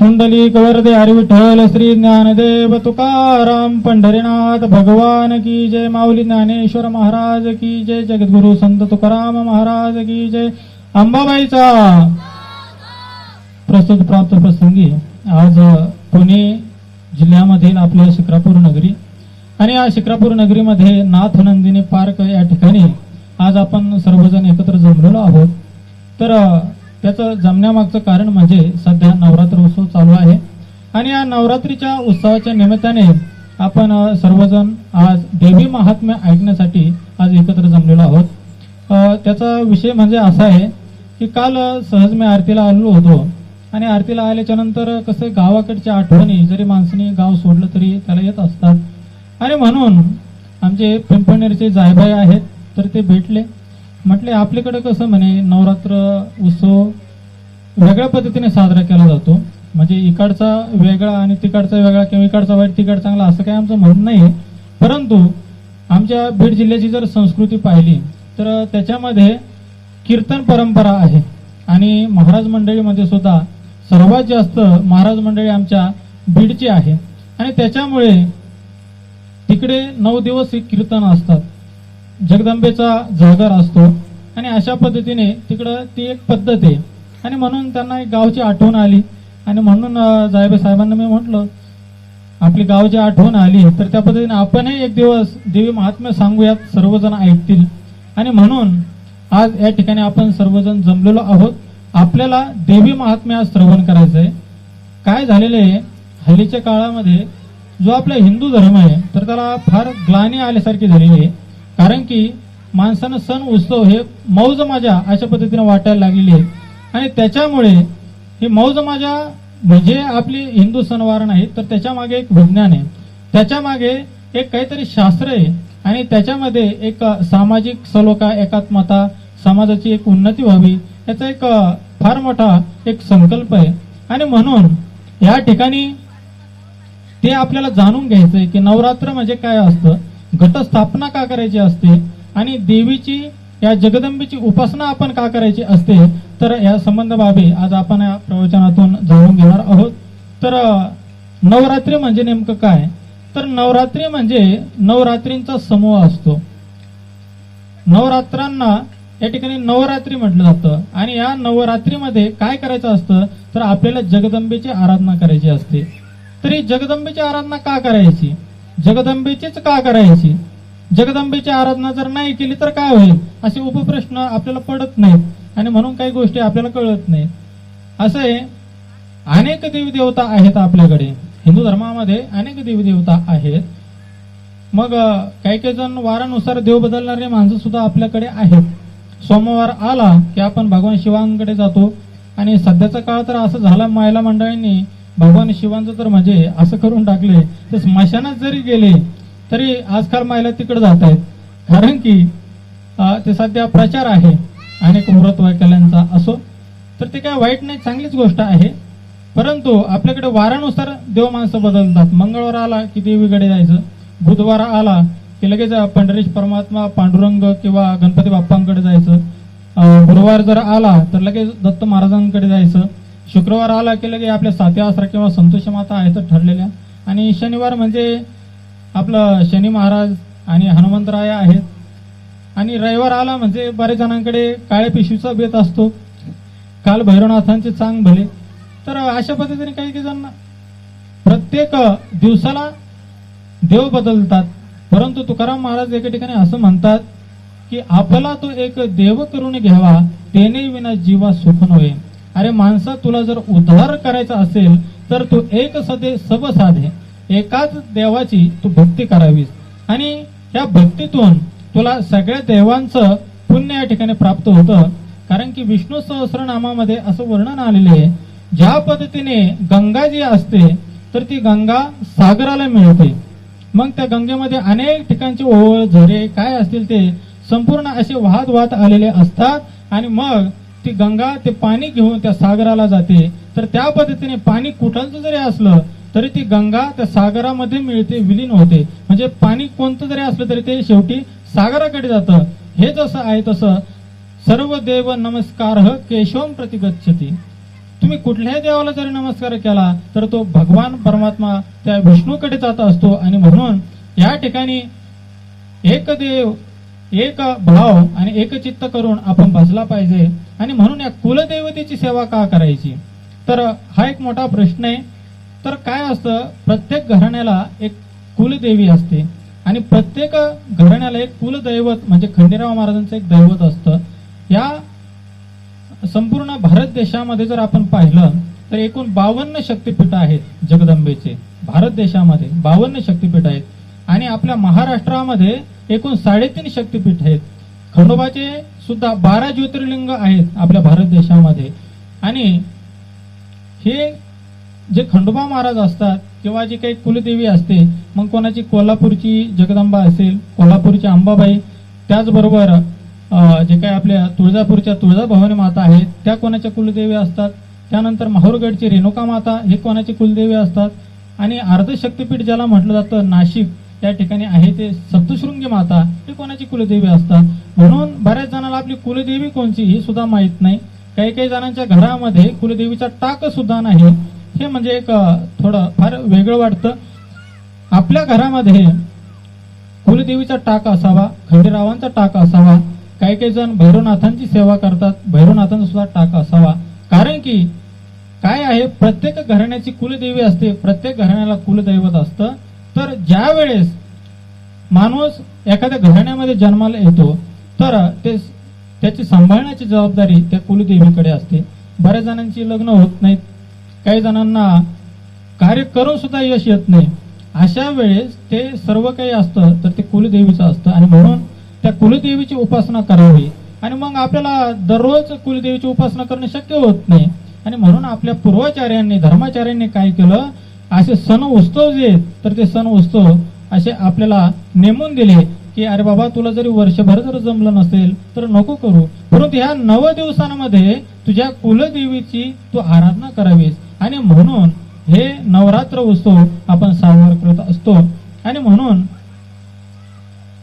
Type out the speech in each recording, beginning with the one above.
पुंडली कवर्दे हरी श्री ज्ञानदेव तुकाराम पंढरीनाथ भगवान की जय माऊली ज्ञानेश्वर महाराज की जय जगद्गुरु संत तुकाराम महाराज की जय. अंबाबाईचा प्रस्तुत प्राप्त प्रसंगी आज पुणे जिल्ह्यामधील आपल्या शिक्रापूर नगरी आणि या शिक्रापूर नगरीमध्ये नाथ नंदिनी पार्क या ठिकाणी आज आपण सर्वजण एकत्र जमलेलो आहोत. तर त्याचं जमण्यामागचं कारण म्हणजे सध्या नवरात्र उत्सव चालू आहे. आणि या नवरात्रीच्या उत्सवाच्या निमित्ताने आपण सर्वजण आज देवी महात्म्य ऐकण्यासाठी आज एकत्र जमलेलो आहोत. त्याचा विषय म्हणजे असा आहे की काल सहज मी आरतीला आलेलो होतो. आणि आरतीला आल्याच्यानंतर कसं गावाकडच्या आठवणी जरी माणसाने गाव सोडलं तरी त्याला येत असतात. आणि म्हणून आमचे पिंपणेरचे जायबाई आहेत तर ते भेटले. म्हटले आपल्याकडे कसं म्हणे नवरात्र उत्सव वेगळ्या पद्धतीने साजरा केला जातो. म्हणजे इकडचा वेगळा आणि तिकडचा वेगळा किंवा इकडचा वाईट तिकड चांगला असं काही आमचं म्हणणं नाही परंतु आमच्या बीड जिल्ह्याची जर संस्कृती पाहिली तर त्याच्यामध्ये कीर्तन परंपरा आहे. आणि महाराज मंडळीमध्ये सुद्धा सर्वात जास्त महाराज मंडळी आमच्या बीडची आहे. आणि त्याच्यामुळे तिकडे नऊ दिवस कीर्तन असतात. जगदंबेचा जागर असतो आणि अशा पद्धतीने तिकडं ती एक पद्धत आहे. आणि म्हणून त्यांना एक गावची आठवण आली. आणि म्हणून अं, जायबे साहेबांना मी म्हटलं आपली गावची आठवण आली तर त्या पद्धतीने आपणही एक दिवस देवी महात्म्य सांगूयात सर्वजण ऐकतील. आणि म्हणून आज या ठिकाणी आपण सर्वजण जमलेलो आहोत. आपल्याला देवी महात्म्य आज श्रवण करायचं आहे. काय झालेलं आहे? हल्लीच्या काळामध्ये जो आपला हिंदू धर्म आहे तर त्याला फार ग्लानी आल्यासारखी झालेली आहे. कारण की माणसानं सण उत्सव हे मौज माझ्या अशा पद्धतीने वाटायला लागलेली आहे आणि त्याच्यामुळे ही मौज माझ्या म्हणजे आपली हिंदू सणवार नाही तर त्याच्यामागे एक विज्ञान आहे. त्याच्यामागे एक काहीतरी शास्त्र आहे. आणि त्याच्यामध्ये एक सामाजिक सलोखा एकात्मता समाजाची एक उन्नती व्हावी याचा एक फार मोठा एक संकल्प आहे. आणि म्हणून या ठिकाणी ते आपल्याला जाणून घ्यायचंय की नवरात्र म्हणजे काय असतं? घटस्थापना का करायची असते? आणि देवीची या जगदंबेची उपासना आपण का करायची असते? तर या संबंध बाबी आज आपण या प्रवचनातून जाणून घेणार आहोत. तर नवरात्री म्हणजे नेमकं काय? तर नवरात्री म्हणजे नवरात्रींचा समूह असतो. नवरात्रांना या ठिकाणी नवरात्री म्हटलं जातं. आणि या नवरात्रीमध्ये काय करायचं असतं? तर आपल्याला जगदंबेची आराधना करायची असते. तरी जगदंबेची आराधना का करायची? जगदंबेचीच का करायची? जगदंबेची आराधना जर नाही केली तर काय होईल? असे उपप्रश्न आपल्याला पडत नाहीत आणि म्हणून काही गोष्टी आपल्याला कळत नाहीत. असं आहे अनेक देवदेवता आहेत आपल्याकडे. हिंदू धर्मामध्ये अनेक देवदेवता आहेत. मग काही काही जण वारानुसार देव बदलणारे माणसं सुद्धा आपल्याकडे आहेत. सोमवार आला की आपण भगवान शिवांकडे जातो. आणि सध्याचा काळ तर असं झाला मायला मंडळींनी भगवान शिवांचं तर म्हणजे असं करून टाकले. तर स्मशानात जरी गेले तरी आजकाल महिला तिकडे जात आहेत. कारण की ते सध्या प्रचार आहे. अनेक व्रत वैकल्यांचा असो. तर ते काय वाईट नाही चांगलीच गोष्ट आहे. परंतु आपल्याकडे वारानुसार देव माणसं बदलतात. मंगळवार आला की देवीकडे जायचं. बुधवार आला की लगेच पंढरीश परमात्मा पांडुरंग किंवा गणपती बाप्पांकडे जायचं. गुरुवार जर आला तर लगेच दत्त महाराजांकडे जायचं. शुक्रवार आला की लगे आपल्या सात्या असरा किंवा संतोष माता आहेत ठरलेल्या. आणि शनिवार म्हणजे आपलं शनी महाराज आणि हनुमंतराय आहेत. आणि रविवार आला म्हणजे बऱ्याच जणांकडे काळ्या पिशवीचा बेत असतो. काल भैरवनाथांचे चांग भले. तर अशा पद्धतीने काही काही जण प्रत्येक दिवसाला देव बदलतात. परंतु तुकाराम महाराज एका ठिकाणी असं म्हणतात की आपला तो एक देव करून घ्यावा तेने विना जीवा सुख होईल अरे माणसा तुला जर उद्धार करायचा असेल तर तू एक सदे सब साधे. एकाच देवाची तू भक्ती करावीस. आणि या भक्तीतून तुला सगळ्या देवांचं पुण्य या ठिकाणी प्राप्त होतं. कारण की विष्णू सहस्रनामामध्ये असं वर्णन आलेले आहे ज्या पद्धतीने गंगा जी असते तर ती गंगा सागराला मिळते. मग त्या गंगेमध्ये अनेक ठिकाणचे ओळ झरे काय असतील ते संपूर्ण असे वाहत वाहत आलेले असतात. आणि मग ती गंगा ते पाणी घेऊन त्या सागराला जाते. तर त्या पद्धतीने पाणी कुठलचं जरी असलं तरी ती गंगा त्या सागरामध्ये मिळते विलीन होते. म्हणजे पाणी कोणतं जरी असलं तरी ते शेवटी सागराकडे जातं. हे जसं आहे तसं सर्व देव नमस्कार केशवम प्रतिगच्छती. तुम्ही कुठल्याही देवाला जरी नमस्कार केला तर तो भगवान परमात्मा त्या विष्णूकडे जात असतो. आणि म्हणून या ठिकाणी एक देव एक भाव आणि एक चित्त करून आपण बसला पाहिजे आणि म्हणून या कुलदेवतेची सेवा का करायची? तर हा एक मोठा प्रश्न आहे. तर काय असतं? प्रत्येक घराण्याला एक कुलदेवी असते आणि प्रत्येक घराण्याला एक कुलदैवत म्हणजे खंडेराव महाराजांचं एक दैवत असतं. या संपूर्ण भारत देशामध्ये जर आपण पाहिलं तर एकूण बावन्न शक्तिपीठ आहेत जगदंबेचे. भारत देशामध्ये बावन्न शक्तिपीठ आहेत. आणि आपल्या महाराष्ट्रामध्ये एकूण साडेतीन शक्तिपीठ आहेत. खंडोबाचे सुद्धा बारा ज्योतिर्लिंग आहेत आपल्या भारत देशामध्ये. आणि हे जे खंडोबा महाराज असतात किंवा जी काही कुलदेवी असते मग कोणाची कोल्हापूरची जगदंबा असेल कोल्हापूरची अंबाबाई त्याचबरोबर जे काही आपल्या तुळजापूरच्या तुळजाभवानी माता आहेत त्या कोणाच्या कुलदेवी असतात? त्यानंतर माहूरगडची रेणुका माता हे कोणाची कुलदेवी असतात? आणि अर्धशक्तीपीठ ज्याला म्हटलं जातं नाशिक त्या ठिकाणी आहे ते सप्तशृंगी माता हे कोणाची कुलदेवी असतात? म्हणून बऱ्याच जणांना आपली कुलदेवी कोणची ही सुद्धा माहीत नाही. काही काही जणांच्या घरामध्ये कुलदेवीचा टाक सुद्धा नाही. हे म्हणजे एक थोडं फार वेगळं वाटतं. आपल्या घरामध्ये कुलदेवीचा टाक असावा खंडेरावांचा टाक असावा काही काही जण भैरवनाथांची सेवा करतात भैरवनाथांचा सुद्धा टाक असावा. कारण की काय आहे प्रत्येक घराण्याची कुलदेवी असते प्रत्येक घराण्याला कुलदैवत असतं. तर ज्या वेळेस माणूस एखाद्या घराण्यामध्ये जन्माला येतो तर ते त्याची सांभाळण्याची जबाबदारी त्या कुलदेवीकडे असते. बऱ्याच जणांची लग्न होत नाहीत. काही जणांना कार्य करून सुद्धा यश येत नाही. अशा वेळेस ते सर्व काही असतं तर ते कुलदेवीचं असतं. आणि म्हणून त्या कुलदेवीची उपासना करावी. आणि मग आपल्याला दररोज कुलदेवीची उपासना करणं शक्य होत नाही. आणि म्हणून आपल्या पूर्वाचार्यांनी धर्माचार्यांनी काय केलं? असे सण उत्सव जे तर ते सण उत्सव असे आपल्याला नेमून दिले की अरे बाबा तुला जरी वर्षभर जर जमलं नसेल तर नको करू. परंतु ह्या नव दिवसांमध्ये तुझ्या कुलदेवीची तू आराधना करावीस. आणि म्हणून हे नवरात्र उत्सव आपण साजरा करत असतो. आणि म्हणून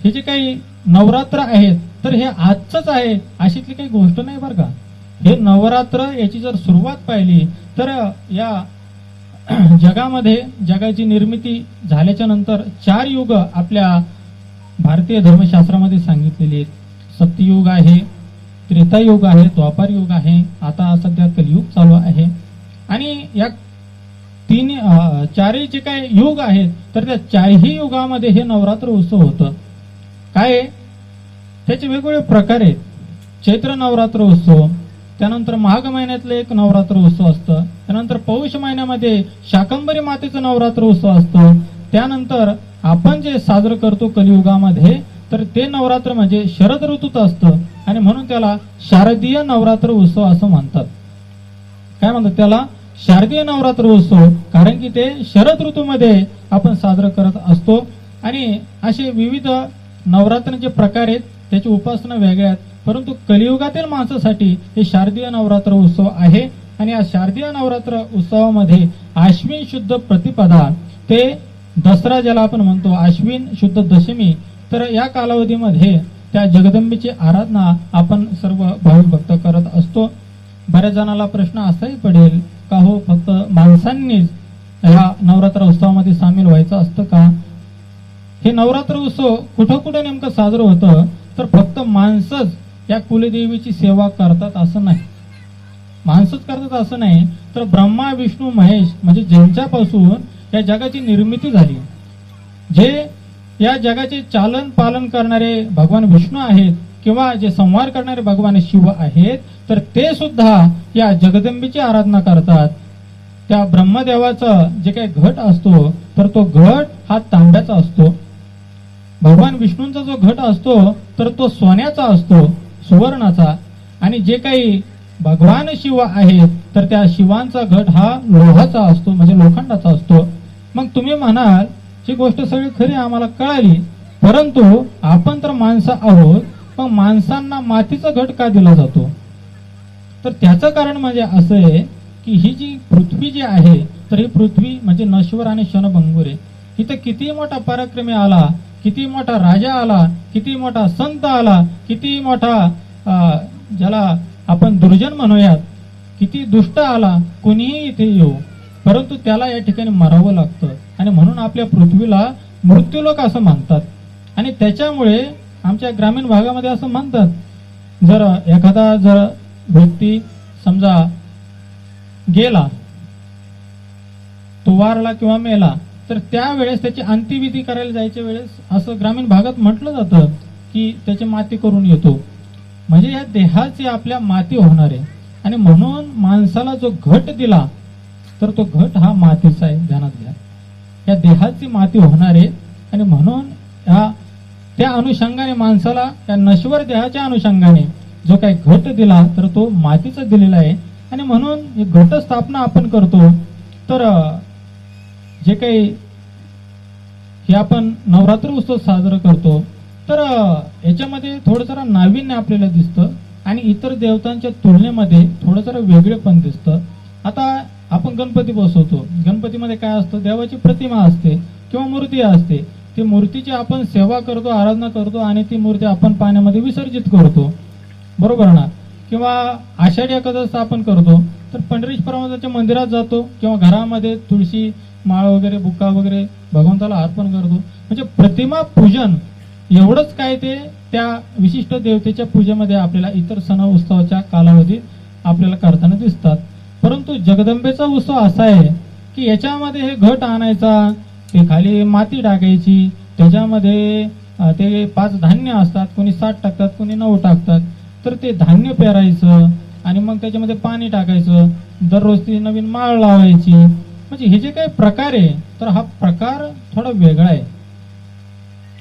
हे जे काही नवरात्र आहेत तर हे आजच आहे अशीतली काही गोष्ट नाही बरं का. हे नवरात्र याची जर सुरुवात पाहिली तर या जगामध्ये जगाची निर्मिती झाल्याच्यानंतर चार युग आपल्या भारतीय धर्मशास्त्रामध्ये सांगितलेली आहेत. सत्ययुग आहे त्रेतायुग आहे द्वापार युग आहे आता सध्या कलियुग चालू आहे. आणि या तीन चारही जे काही युग आहेत तर त्या चारही युगामध्ये हे नवरात्र उत्सव होतं. काय त्याचे वेगवेगळे प्रकार आहेत. चैत्र नवरात्र उत्सव त्यानंतर माघ महिन्यातलं एक नवरात्र उत्सव असतं. त्यानंतर पौष महिन्यामध्ये शाकंबरी मातेचा नवरात्र उत्सव असतो. त्यानंतर आपण जे साजरं करतो कलियुगामध्ये तर ते नवरात्र म्हणजे शरद ऋतूत असतं. आणि म्हणून त्याला शारदीय नवरात्र उत्सव असं म्हणतात. काय म्हणतात त्याला? शारदीय नवरात्र उत्सव कारण की ते शरद ऋतूमध्ये आपण साजरं करत असतो. आणि असे विविध नवरात्रांचे प्रकार आहेत त्याची उपासना वेगळ्या आहेत. परंतु कलियुगातील माणसासाठी हे शारदीय नवरात्र उत्सव आहे. आणि या शारदीय नवरात्र उत्सवामध्ये आश्विन शुद्ध प्रतिपदा ते दसरा ज्याला आपण म्हणतो आश्विन शुद्ध दशमी तर या कालावधीमध्ये त्या जगदंबेची आराधना आपण सर्व भाविक भक्त करत असतो. बऱ्याच जणाला प्रश्न असाही पडेल का हो फक्त माणसांनीच ह्या नवरात्र उत्सवामध्ये सामील व्हायचं असतं का? हे नवरात्र उत्सव कुठं कुठं नेमकं साजरं होतं? तर फक्त माणसंच या कुलदेवीची सेवा करतात असं नाही. माणसंच करतात असं नाही तर ब्रह्मा विष्णू महेश म्हणजे ज्यांच्यापासून या जगाची निर्मिती झाली. जे या जगाचे चालन पालन करणारे भगवान विष्णू आहेत किंवा जे संहार करणारे भगवान शिव आहेत तर ते सुद्धा या जगदंबीची आराधना करतात. त्या ब्रह्मदेवाचा जे काही घट असतो तर तो घट हा तांब्याचा असतो. भगवान विष्णूंचा जो घट असतो तर तो सोन्याचा असतो सुवर्णाचा. आणि जे काही भगवान शिव आहेत तर त्या शिवांचा घट हा लोहाचा असतो म्हणजे लोखंडाचा असतो. मग तुम्ही म्हणाल ही गोष्ट सगळी खरी आम्हाला कळाली. परंतु आपण तर माणसं आहोत पण माणसांना मातीचा घट का दिला जातो? तर त्याचं कारण म्हणजे असं आहे की ही जी पृथ्वी जी आहे तर ही पृथ्वी म्हणजे नश्वर आणि क्षणभंगूर आहे. इथं किती मोठा पराक्रमी आला किती मोठा राजा आला किती मोठा संत आला किती मोठा ज्याला आपण दुर्जन म्हणूयात. किती दुष्ट आला कोणीही इथे येऊ. परंतु त्याला या ठिकाणी मरावं लागतं. आणि म्हणून आपल्या पृथ्वीला मृत्यूलोक असं मानतात. आणि त्याच्यामुळे आमच्या ग्रामीण भागामध्ये असं म्हणतात. जर एखादा जर व्यक्ती समजा गेला तो वारला किंवा मेला तर त्यावेळेस त्याची अंत्यविधी करायला जायच्या वेळेस असं ग्रामीण भागात म्हटलं जातं की त्याची माती करून येतो. म्हणजे या देहाची आपल्या माती होणार आहे. आणि म्हणून माणसाला जो घट दिला तर तो घट हा मातीचा आहे ध्यानात घ्या. या देहाची माती होणार आहे. आणि म्हणून या त्या अनुषंगाने माणसाला त्या नश्वर देहाच्या अनुषंगाने जो काही घट दिला तर तो मातीचा दिलेला आहे. आणि म्हणून घटस्थापना घट स्थापना आपण करतो तर जे काही हे आपण नवरात्र उत्सव साजरा करतो तर याच्यामध्ये थोडंसं नाविन्य आपल्याला दिसतं आणि इतर देवतांच्या तुलनेमध्ये थोडंसं जरा वेगळेपण दिसतं. आता आपण गणपती बसवतो. गणपतीमध्ये काय असतं? देवाची प्रतिमा असते किंवा मूर्ती असते. ती मूर्तीची आपण सेवा करतो आराधना करतो आणि ती मूर्ती आपण पाण्यामध्ये विसर्जित करतो. बरोबर ना? किंवा आषाढी एकादश आपण करतो तर पंढरीश परमाच्या मंदिरात जातो किंवा घरामध्ये तुळशी माळ वगैरे बुक्का वगैरे भगवंताला अर्पण करतो. म्हणजे प्रतिमा पूजन एवढंच काय ते त्या विशिष्ट देवतेच्या पूजेमध्ये आपल्याला इतर सण उत्सवाच्या कालावधीत आपल्याला करताना दिसतात. परंतु जगदंबेचा उत्सव असा आहे की याच्यामध्ये हे घट आणायचा ते खाली माती टाकायची त्याच्यामध्ये ते पाच धान्य असतात कोणी सात टाकतात कोणी नऊ टाकतात तर ते धान्य पेरायचं आणि मग त्याच्यामध्ये पाणी टाकायचं दररोज ती नवीन माळ लावायची. म्हणजे हे जे काही प्रकार आहे तर हा प्रकार थोडा वेगळा आहे.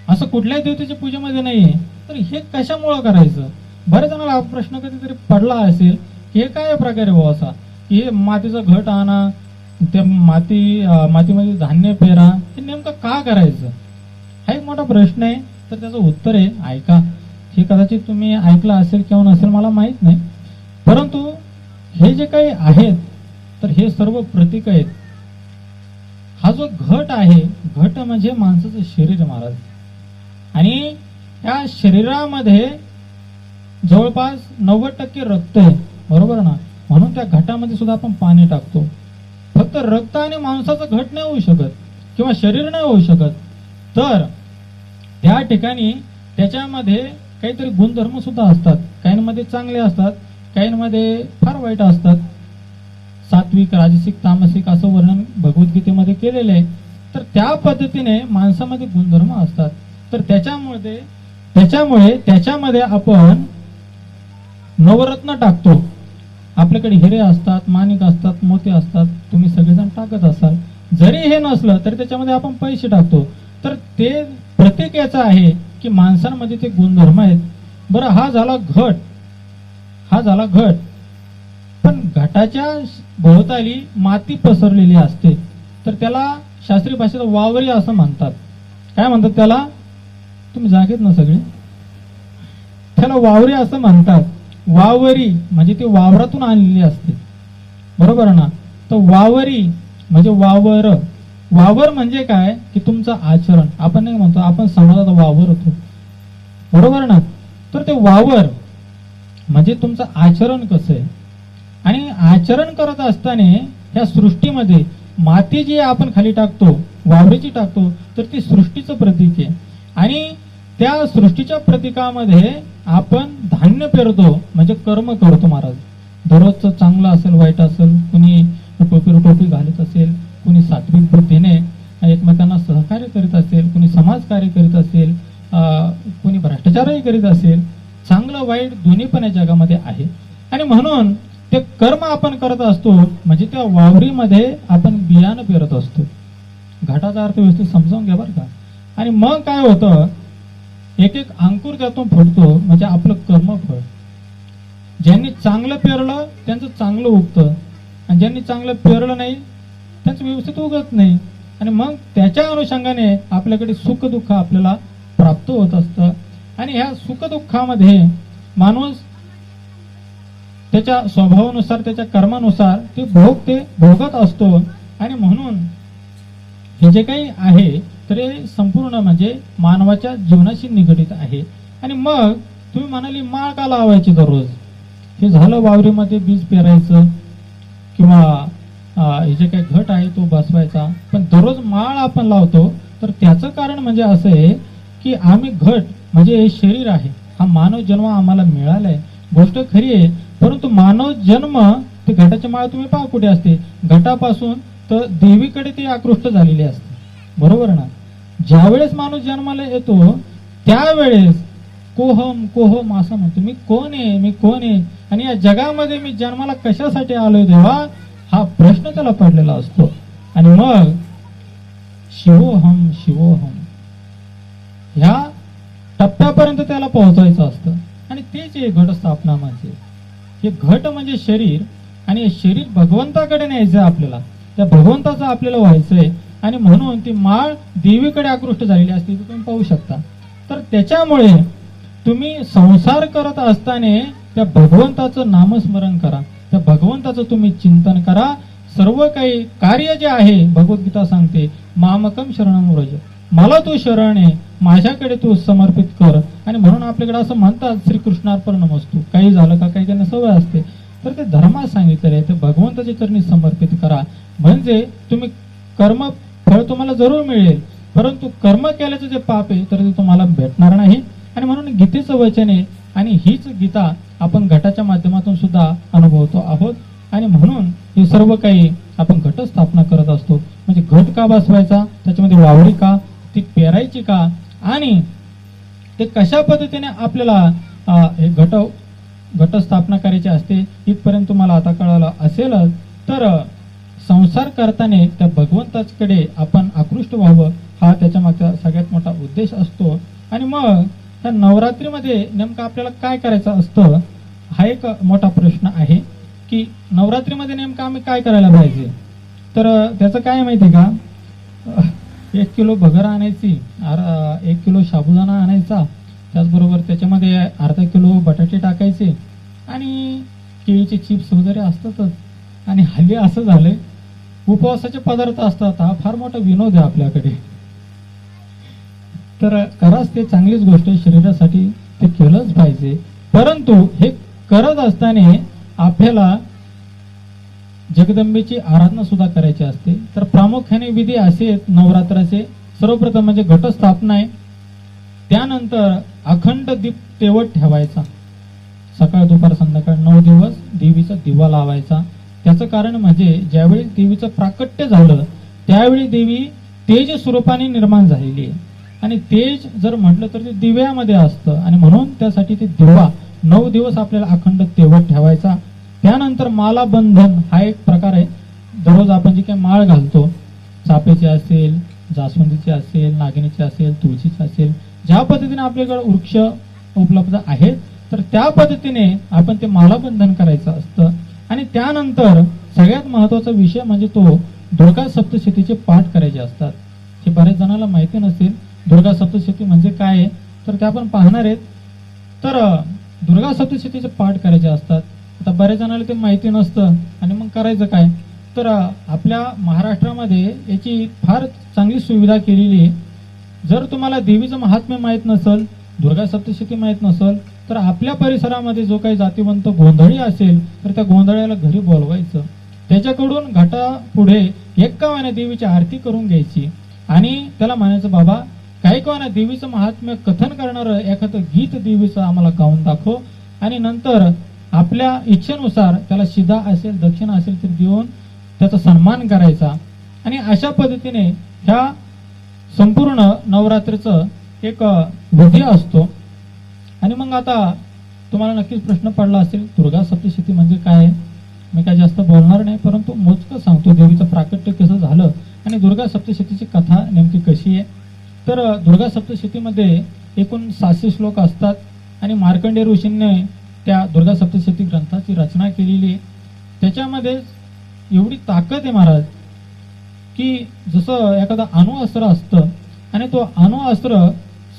असं कुठल्याही देवतेच्या पूजेमध्ये नाहीये. तर हे कशामुळं करायचं? बरेच जणांना हा प्रश्न कधीतरी पडला असेल की हे काय प्रकारे आहे भाऊ असा? की हे मातीचा घट आणा त्या माती मातीमध्ये धान्य पेरा हे नेमकं का करायचं? हा एक मोठा प्रश्न आहे. तर त्याचं उत्तर आहे ऐका. हे कदाचित तुम्ही ऐकलं असेल किंवा नसेल मला माहीत नाही. परंतु हे जे काही आहेत तर हे सर्व प्रतीक आहेत. हा जो घट आहे घट म्हणजे माणसाचं शरीर महाराज. आणि या शरीरामध्ये जवळपास नव्वद टक्के रक्त आहे. बरोबर ना? म्हणून त्या घटामध्ये सुद्धा आपण पाणी टाकतो. फक्त रक्त आणि माणसाचं घट नाही होऊ शकत किंवा शरीर नाही होऊ शकत. तर त्या ठिकाणी त्याच्यामध्ये काहीतरी गुणधर्म सुद्धा असतात. काहींमध्ये चांगले असतात काहींमध्ये फार वाईट असतात. सात्विक राजसिक तामसिक असं वर्णन भगवद्गीतेमध्ये केलेलं आहे. तर त्या पद्धतीने माणसामध्ये गुणधर्म असतात. तर त्याच्यामध्ये त्याच्यामुळे त्याच्यामध्ये आपण नवरत्न टाकतो. आपल्याकडे हिरे असतात माणिक असतात मोती असतात तुम्ही सगळेजण टाकत असाल. जरी हे नसलं तरी त्याच्यामध्ये आपण पैसे टाकतो. तर ते प्रत्येक याचं आहे की माणसांमध्ये ते गुणधर्म आहेत. बरं हा झाला घट. हा झाला घट. पण घटाच्या भोवताली माती पसरलेली असते. तर त्याला शास्त्रीय भाषेत वावरी असं म्हणतात. काय म्हणतात त्याला? तुम्ही जागेत ना सगळे. त्याला वावरी असं म्हणतात. वावरी म्हणजे ती वावरातून आणलेली असते. बरोबर ना? तर वावरी म्हणजे वावर. वावर म्हणजे काय? की तुमचं आचरण. आपण नाही म्हणतो आपण समाजात वावर होतो. बरोबर ना? तर ते वावर म्हणजे तुमचं आचरण कसं आहे? आणि आचरण करत असताना ह्या सृष्टीमध्ये माती जी आपण खाली टाकतो वावरीची टाकतो तर ती सृष्टीचं प्रतीक आहे. आणि त्या सृष्टीच्या प्रतीकामध्ये आपण धान्य पेरतो म्हणजे कर्म करतो महाराज. दररोजचं चांगलं असेल वाईट असेल कुणी टोपी टोपी घालत असेल कुणी सात्विक बुद्धीने एकमेकांना सहकार्य करीत असेल कुणी समाजकार्य करीत असेल कुणी भ्रष्टाचारही करीत असेल चांगलं वाईट दोन्ही पण या जगामध्ये आहे. आणि म्हणून ते कर्म आपण करत असतो म्हणजे त्या वावरीमध्ये आपण बियाणं पेरत असतो. घाटाचा अर्थ व्यवस्थित समजावून घ्या बरं का. आणि मग काय होतं एक एक अंकुर त्यातून फुटतो म्हणजे आपलं कर्मफळ ज्यांनी चांगलं पेरलं त्यांचं चांगलं उगतं. आणि ज्यांनी चांगलं पेरलं नाही त्यांचं व्यवस्थित उगत नाही. आणि मग त्याच्या अनुषंगाने आपल्याकडे सुखदुःख आपल्याला प्राप्त होत असतं. आणि ह्या सुखदुःखामध्ये माणूस त्याच्या स्वभावानुसार त्याच्या कर्मानुसार ते भोग ते भोगत असतो. आणि म्हणून हे जे काही आहे तर हे संपूर्ण म्हणजे मानवाच्या जीवनाशी निगडित आहे. आणि मग तुम्ही म्हणाली माळ का लावायची दररोज? हे झालं वावरीमध्ये बीज पेरायचं किंवा हे जे काही घट आहे तो बसवायचा. पण दररोज माळ आपण लावतो तर त्याचं कारण म्हणजे असं आहे की आम्ही घट म्हणजे हे शरीर आहे. हा मानव जन्म आम्हाला मिळाला आहे गोष्ट खरी आहे परंतु मानव जन्म ते घटाची माळ तुम्ही पहा कुठे असते? घटापासून तर देवीकडे ती आकृष्ट झालेली असते. बरोबर ना? ज्यावेळेस माणूस जन्माला येतो त्यावेळेस कोहम कोहम असं म्हणतो. मी कोण आहे? मी कोण आहे? आणि या जगामध्ये मी जन्माला कशासाठी आलोय देवा? हा प्रश्न त्याला पडलेला असतो. आणि मग शिवोहम शिवोहम. ह्या टप्प्यापर्यंत त्याला पोहोचायचं असतं. आणि तेच हे घटस्थापना म्हणजे. हे घट म्हणजे शरीर. आणि हे शरीर भगवंताकडे न्यायचं आहे आपल्याला. त्या भगवंताचं आपल्याला व्हायचंय. आणि म्हणून ती माळ देवीकडे आकृष्ट झालेली असते ती तुम्ही पाहू शकता. तर त्याच्यामुळे तुम्ही संसार करत असताना त्या भगवंताचं नामस्मरण करा. त्या भगवंताचं तुम्ही चिंतन करा. सर्व काही कार्य जे आहे भगवद्गीता सांगते मामकम शरणम व्रज मला तू शरण आहे माझ्याकडे तू समर्पित कर. आणि म्हणून आपल्याकडे असं म्हणतात श्रीकृष्णार्पण नमस्तू. काही झालं का? काही त्यांना सवय असते. तर ते धर्मात सांगितलेले आहे ते भगवंताच्या चरणी समर्पित करा. म्हणजे तुम्ही कर्म फळ तुम्हाला जरूर मिळेल. परंतु कर्म केल्याचं जे पाप आहे तर ते तुम्हाला भेटणार नाही. आणि म्हणून गीतेचं वचन आहे आणि हीच गीता आपण घटाच्या माध्यमातून सुद्धा अनुभवतो आहोत. आणि म्हणून हे सर्व काही आपण घटस्थापना करत असतो. म्हणजे घट का बसवायचा? त्याच्यामध्ये वावडी का? ती पेरायची का? आणि ते कशा पद्धतीने आपल्याला हे घट घटस्थापना करायची असते इथपर्यंत तुम्हाला आता कळालं असेलच. तर संसार करताना त्या भगवंताकडे आपण आकृष्ट व्हावं हा त्याच्या मागचा सगळ्यात मोठा उद्देश असतो. आणि मग त्या नवरात्रीमध्ये नेमकं आपल्याला काय करायचं असतं हा एक मोठा प्रश्न आहे की नवरात्रीमध्ये नेमकं आम्ही काय करायला पाहिजे? तर त्याचं काय माहिती आहे का? एक किलो भगर आणायची आर- एक किलो साबुदाणा आणायचा त्याचबरोबर त्याच्यामध्ये अर्धा किलो बटाटे टाकायचे आणि केळीचे चिप्स वगैरे असतातच. आणि हल्ली असं झालंय उपवासाचे पदार्थ असतात हा फार मोठा विनोद आहे आपल्याकडे. तर खरंच ते चांगलीच गोष्ट शरीरासाठी ते केलंच पाहिजे. परंतु हे करत असताना आपल्याला जगदंबेची आराधना सुद्धा करायची असते. तर प्रामुख्याने विधी असे आहेत नवरात्राचे. सर्वप्रथम म्हणजे घटस्थापना आहे. त्यानंतर अखंड दीप तेवट ठेवायचा. सकाळ दुपार संध्याकाळ नऊ दिवस देवीचा दिवा लावायचा. त्याचं कारण म्हणजे ज्यावेळी देवीचं प्राकट्य झालं त्यावेळी देवी तेज स्वरूपाने निर्माण झालेली आहे. आणि तेज जर म्हटलं तर ते दिव्यामध्ये असतं. आणि म्हणून त्यासाठी ते दिवा नऊ दिवस आपल्याला अखंड तेवट ठेवायचा. त्यानंतर माला बंधन हा एक प्रकार आहे. दररोज आपण जी काही माळ घालतो चापेची असेल जास्वंदीची असेल नागिनीची असेल तुळशीची असेल ज्या पद्धतीने आपल्याकडे वृक्ष उपलब्ध आहेत तर त्या पद्धतीने आपण ते मालाबंधन करायचं असतं. आणि त्यानंतर सगळ्यात महत्त्वाचा विषय म्हणजे तो दुर्गा सप्तशतीचे पाठ करायचे असतात. हे बऱ्याच जणांना माहिती नसेल दुर्गा सप्तशती म्हणजे काय आहे? तर ते आपण पाहणार आहेत. तर दुर्गा सप्तशतीचे पाठ करायचे असतात. आता बऱ्याच जणांना ते माहिती नसतं. आणि मग करायचं काय? तर आपल्या महाराष्ट्रामध्ये याची फार चांगली सुविधा केलेली आहे. जर तुम्हाला देवीचं महात्म्य माहीत नसेल दुर्गा सप्तशती माहीत नसेल तर आपल्या परिसरामध्ये जो काही जातीवंत गोंधळी असेल तर त्या गोंधळ्याला घरी बोलवायचं. त्याच्याकडून घाटा पुढे एक्कावाने देवीची आरती करून घ्यायची. आणि त्याला म्हणायचं बाबा काही कोणा देवीचं महात्म्य कथन करणारं एखादं गीत देवीचं आम्हाला गाऊन दाखव. आणि नंतर आपल्या इच्छेनुसार त्याला शिदा असेल दक्षिणा असेल तर देऊन त्याचा सन्मान करायचा. आणि अशा पद्धतीने ह्या संपूर्ण नवरात्रीचं एक विधी असतो. आणि मग आता तुम्हाला नक्कीच प्रश्न पडला असेल दुर्गा सप्तशती म्हणजे काय? मी काय जास्त बोलणार नाही परंतु मोजकं सांगतो देवीचं प्राकट्य कसं झालं आणि दुर्गा सप्तशतीची कथा नेमकी कशी आहे? तर दुर्गा सप्तशतीमध्ये एकूण सातशे श्लोक असतात आणि मार्कंडे ऋषींनी त्या दुर्गा सप्तशती ग्रंथाची रचना केलेली आहे. त्याच्यामध्ये एवढी ताकद आहे महाराज की जसं एखादा अणुअस्त्र असतं आणि तो अणुअस्त्र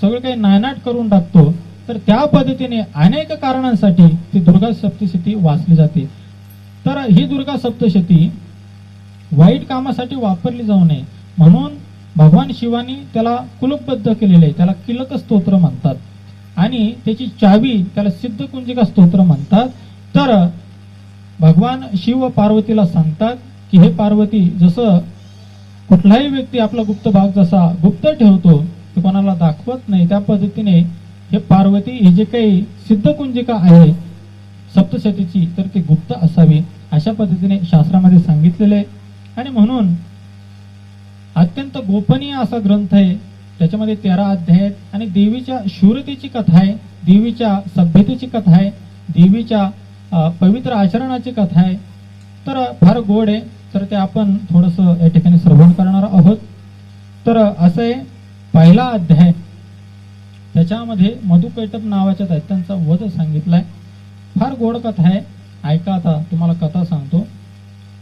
सगळं काही नायनाट करून टाकतो तर त्या पद्धतीने अनेक कारणांसाठी ती दुर्गा सप्तशती वाचली जाते. तर ही दुर्गा सप्तशती वाईट कामासाठी वापरली जाऊ नये. म्हणून भगवान शिवानी त्याला कुलबद्ध केलेले आहे त्याला किलक स्तोत्र म्हणतात. आणि त्याची चावी त्याला सिद्ध कुंजिका स्तोत्र म्हणतात. तर भगवान शिव पार्वतीला सांगतात की हे पार्वती जसं कुठलाही व्यक्ती आपला गुप्त भाग जसा गुप्त ठेवतो ते कोणाला दाखवत नाही त्या पद्धतीने हे पार्वती हे जे काही सिद्धकुंजिका आहे सप्तशतीची तर ती गुप्त असावी अशा पद्धतीने शास्त्रामध्ये सांगितलेले आहे. आणि म्हणून अत्यंत गोपनीय असा ग्रंथ आहे. त्याच्यामध्ये तेरा अध्याय आहेत. आणि देवीच्या शूरतेची कथा आहे देवीच्या सभ्यतेची कथा आहे देवीच्या पवित्र आचरणाची कथा आहे. तर फार गोड आहे. तर ते आपण थोडस या ठिकाणी श्रवण करणार आहोत. तर असं आहे पहिला अध्याय. त्याच्यामध्ये मधुकैटप नावाच्या दैत्यांचा वध सांगितलाय. फार गोड कथा आहे. ऐका आता तुम्हाला कथा सांगतो.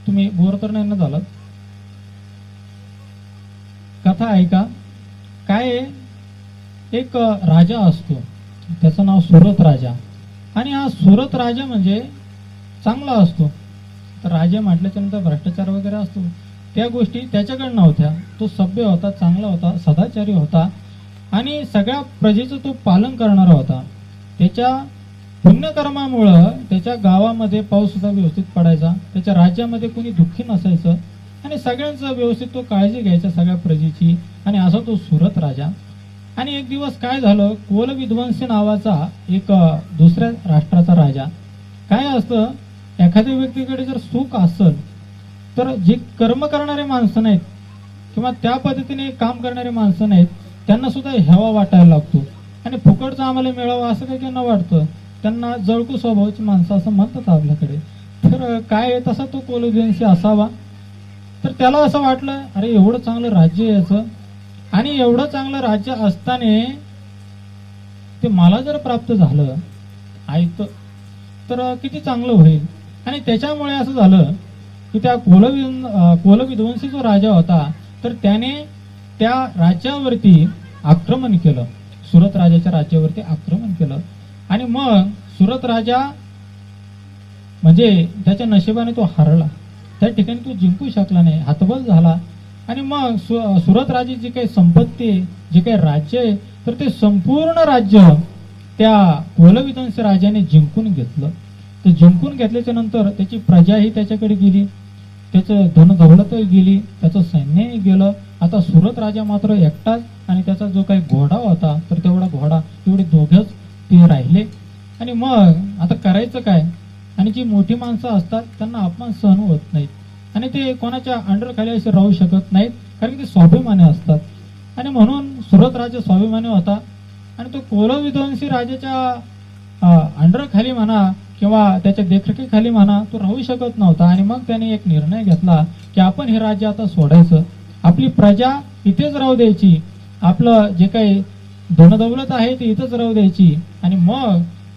तुम्ही बोर तर नाही ना झालात. कथा ऐका. काय एक राजा असतो. त्याचं नाव सुरत राजा. आणि हा सुरत राजा म्हणजे चांगला असतो. तर राजा म्हटल्याच्या नंतर भ्रष्टाचार वगैरे असतो. त्या गोष्टी त्याच्याकडे नव्हत्या तो सभ्य होता चांगला होता सदाचारी होता. आणि सगळ्या प्रजेचं तो पालन करणारा होता. त्याच्या पुण्यकर्मामुळं त्याच्या गावामध्ये पाऊस सुद्धा व्यवस्थित पडायचा. त्याच्या राज्यामध्ये कोणी दुःखी नसायचं. आणि सगळ्यांचं व्यवस्थित तो काळजी घ्यायचा सगळ्या प्रजेची. आणि असा तो सुरत राजा. आणि एक दिवस काय झालं? कोल विध्वंसी नावाचा एक दुसऱ्या राष्ट्राचा राजा. काय असतं? एखाद्या व्यक्तीकडे जर सुख असेल तर जे कर्म करणारे माणसं नाहीत किंवा त्या पद्धतीने काम करणारे माणसं नाहीत त्यांना सुद्धा हेवा वाटायला लागतो. आणि फुकटचा आम्हाला मिळावा असं काही त्यांना वाटतं. त्यांना जळकू स्वभावाची माणसं असं म्हणतात आपल्याकडे. तर काय आहे, तसा तो कोलविध्वंसी असावा? तर त्याला असं वाटलं अरे एवढं चांगलं राज्य याचं. आणि एवढं चांगलं राज्य असताना ते मला जर प्राप्त झालं ऐकतं तर किती चांगलं होईल. आणि त्याच्यामुळे असं झालं की त्या कोलविन कोलविध्वंसी जो राजा होता. तर त्याने त्या राज्यावरती आक्रमण केलं. सुरत राजाच्या राज्यावरती आक्रमण केलं. आणि मग सुरत राजा म्हणजे त्याच्या नशिबाने तो हरला. त्या ठिकाणी तो जिंकू शकला नाही. हतबल झाला. आणि मग सु- सुरत राजे जी काही संपत्ती जे काही राज्य आहे तर ते संपूर्ण राज्य त्या कोलविदंश राजाने जिंकून घेतलं. तर जिंकून घेतल्याच्या नंतर त्याची प्रजाही त्याच्याकडे गेली. त्याचं धनदौलतही गेली त्याचं सैन्यही गेलं. आता सुरत राजा मात्र एकटाच आणि त्याचा जो काही घोडा होता तर तेवढा घोडा तेवढे दोघंच ते राहिले. आणि मग आता करायचं काय? आणि जी मोठी माणसं असतात त्यांना अपमान सहन होत नाहीत. आणि ते कोणाच्या अंडर खाली असे राहू शकत नाहीत कारण की ते स्वाभिमानी असतात. आणि म्हणून सुरत राजा स्वाभिमानी होता. आणि तो कोलविध्वंसी राजाच्या अंडर खाली म्हणा किंवा त्याच्या देखरेखीखाली म्हणा तो राहू शकत नव्हता. आणि मग त्याने एक निर्णय घेतला की आपण हे राज्य आता सोडायचं. आपली प्रजा इथेच राहू द्यायची. आपलं जे काही धनदौलत आहे ते इथंच राहू द्यायची. आणि मग